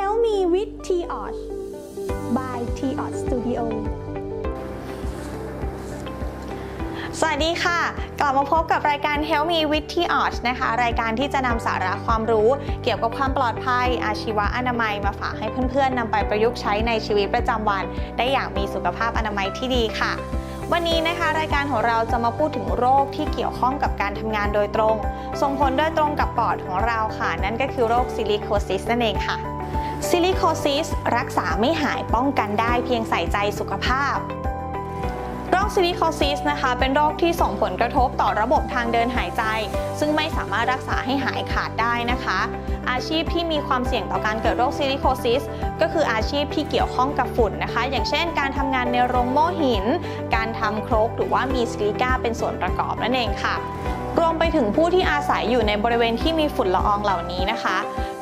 Help Me with T o t by T o t Studio สวัสดีค่ะ กลับมาพบกับรายการ Help Me with T a r t นะคะ รายการที่จะนำสาระความรู้เกี่ยวกับความปลอดภัย อาชีวะอนามัยมาฝากให้เพื่อนๆนำไปประยุกต์ใช้ในชีวิตประจำวัน ได้อย่างมีสุขภาพอนามัยที่ดีค่ะวันนี้นะคะรายการของเราจะมาพูดถึงโรคที่เกี่ยวข้องกับการทำงานโดยตรง ส่งผลโดยตรงกับปอดของเราค่ะ นั่นก็คือโรคซิลิโคซิสนั่นเองค่ะ ซิลิโคซิสรักษาไม่หายป้องกันได้เพียงใส่ใจสุขภาพโรคซิลิโคซิสนะคะ เป็นโรคที่ส่งผลกระทบต่อระบบทางเดินหายใจ ซึ่งไม่สามารถรักษาให้หายขาดได้นะคะ อาชีพที่มีความเสี่ยงต่อการเกิดโรคซิลิโคซิสก็คืออาชีพที่เกี่ยวข้องกับฝุ่นนะคะ อย่างเช่น การทำงานในโรงโม่หิน การทำโครกหรือว่ามีซิลิก้าเป็นส่วนประกอบนั่นเองค่ะรวมไปถึงผู้ที่อาศัยอยู่ในบริเวณที่มีฝุ่นละอองเหล่านี้นะคะ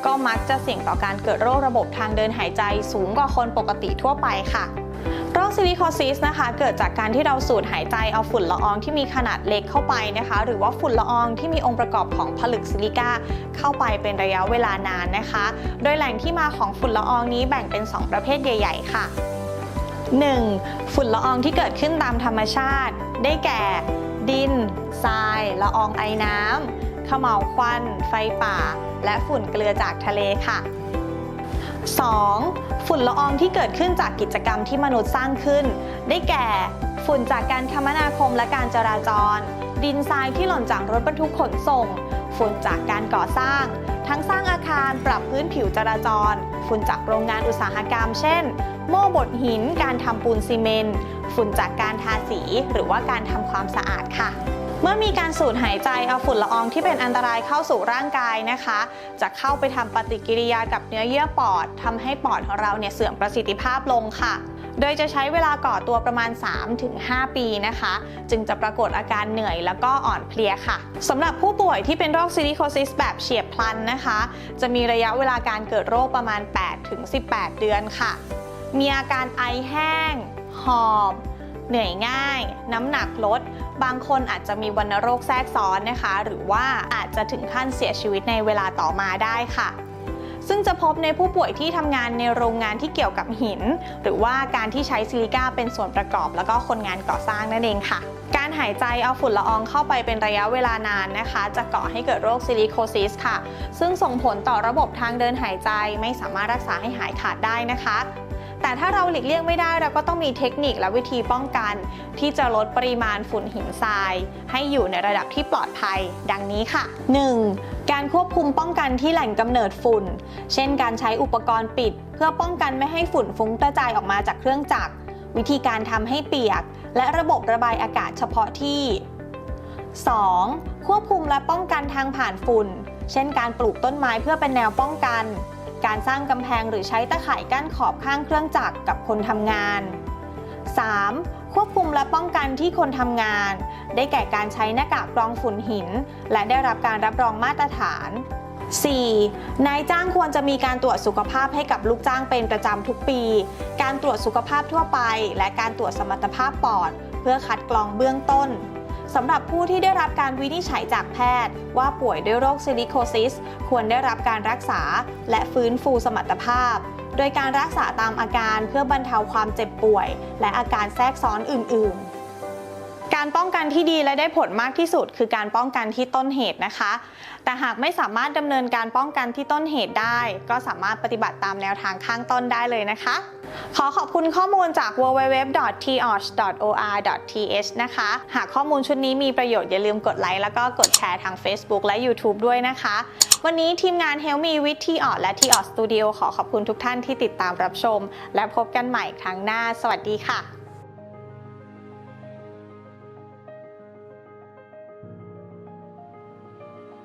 ก็มักจะเสี่ยงต่อการเกิดโรคระบบทางเดินหายใจสูงกว่าคนปกติทั่วไปค่ะโรคซิลิโคซิสนะคะ เกิดจากการที่เราสูดหายใจเอาฝุ่นละอองที่มีขนาดเล็กเข้าไปนะคะ หรือว่าฝุ่นละอองที่มีองค์ประกอบของผลึกซิลิก้าเข้าไปเป็นระยะเวลานานนะคะ โดยแหล่งที่มาของฝุ่นละอองนี้แบ่งเป็น 2 ประเภทใหญ่ ๆ ค่ะ 1. ฝุ่นละอองที่เกิดขึ้นตามธรรมชาติ ได้แก่ ดิน ทราย ละอองไอน้ำ ขม่าวควัน ไฟป่า และฝุ่นเกลือจากทะเลค่ะ 2. ฝุ่นละอองที่เกิดขึ้นจากกิจกรรมที่มนุษย์สร้างขึ้น ได้แก่ ฝุ่นจากการคมนาคมและการจราจร ดินทรายที่หล่นจากรถบรรทุกขนส่ง ฝุ่นจากการก่อสร้าง ทั้งสร้างอาคารปรับพื้นผิวจราจร ฝุ่นจากโรงงานอุตสาหกรรม เช่น โม่บดหิน การทำปูนซีเมนต์ ฝุ่นจากการทาสีหรือว่าการทำความสะอาดค่ะ เมื่อมีการสูดหายใจเอาฝุ่นละอองที่เป็นอันตรายเข้าสู่ร่างกายนะคะ จะเข้าไปทำปฏิกิริยากับเนื้อเยื่อปอดทำให้ปอดของเราเนี่ยเสื่อมประสิทธิภาพลงค่ะ โดยจะใช้เวลาก่อตัวประมาณ 3-5 ปีนะคะ จึงจะปรากฏอาการเหนื่อยแล้วก็อ่อนเพลียค่ะสำหรับผู้ป่วยที่เป็นโรคซิลิโคซิสแบบเฉียบพลันนะคะ จะมีระยะเวลาการเกิดโรคประมาณ 8-18 เดือนค่ะ มีอาการไอแห้ง หอบ เหนื่อยง่าย น้ำหนักลด บางคนอาจจะมีวัณโรคแทรกซ้อนนะคะ หรือว่าอาจจะถึงขั้นเสียชีวิตในเวลาต่อมาได้ค่ะ ซึ่งจะพบในผู้ป่วยที่ทำงานในโรงงานที่เกี่ยวกับหิน หรือว่าการที่ใช้ซิลิก้าเป็นส่วนประกอบ แล้วก็คนงานก่อสร้างนั่นเองค่ะการหายใจเอาฝุ่นละอองเข้าไปเป็นระยะเวลานานนะคะ จะก่อให้เกิดโรคซิลิโคซิสค่ะ ซึ่งส่งผลต่อระบบทางเดินหายใจไม่สามารถรักษาให้หายขาดได้นะคะ แต่ถ้าเราหลีกเลี่ยงไม่ได้เราก็ต้องมีเทคนิคและวิธีป้องกัน ที่จะลดปริมาณฝุ่นหินทราย ให้อยู่ในระดับที่ปลอดภัย ดังนี้ค่ะ 1. การควบคุมป้องกันที่แหล่งกำเนิดฝุ่น เช่น การใช้อุปกรณ์ปิด เพื่อป้องกันไม่ให้ฝุ่นฟุ้งกระจายออกมาจากเครื่องจักร วิธีการทำให้เปียก และระบบระบายอากาศเฉพาะที่ 2. ควบคุมและป้องกันทางผ่านฝุ่น เช่น การปลูกต้นไม้เพื่อเป็นแนวป้องกัน การสร้างกำแพงหรือใช้ตะข่ายกั้นขอบข้างเครื่องจักรกับคนทำงาน 3. ควบคุมและป้องกันที่คนทำงาน ได้แก่การใช้หน้ากากกรองฝุ่นหิน และได้รับการรับรองมาตรฐาน 4. นายจ้างควรจะมีการตรวจสุขภาพให้กับลูกจ้างเป็นประจำทุกปี การตรวจสุขภาพทั่วไป และการตรวจสมรรถภาพปอด เพื่อคัดกรองเบื้องต้น สำหรับผู้ที่ได้รับการวินิจฉัยจากแพทย์ ว่าป่วยด้วยโรคซิลิโคซิส ควรได้รับการรักษา และฟื้นฟูสมรรถภาพ โดยการรักษาตามอาการเพื่อบรรเทาความเจ็บป่วย และอาการแทรกซ้อนอื่น ๆ การป้องกันที่ดีและได้ผลมากที่สุด คือการป้องกันที่ต้นเหตุนะคะ แต่หากไม่สามารถดำเนินการป้องกันที่ต้นเหตุได้ ก็สามารถปฏิบัติตามแนวทางข้างต้นได้เลยนะคะ ขอขอบคุณข้อมูลจาก www.tosh.or.th นะคะ หากข้อมูลชุดนี้มีประโยชน์อย่าลืมกดไลค์แล้วก็กดแชร์ทาง Facebook และ YouTube ด้วยนะคะ วันนี้ทีมงาน Help Me with t o และ t o Studio ขอขอบคุณทุกท่านที่ติดตามรับชม และพบกันใหม่ครั้งหน้า สวัสดีค่ะ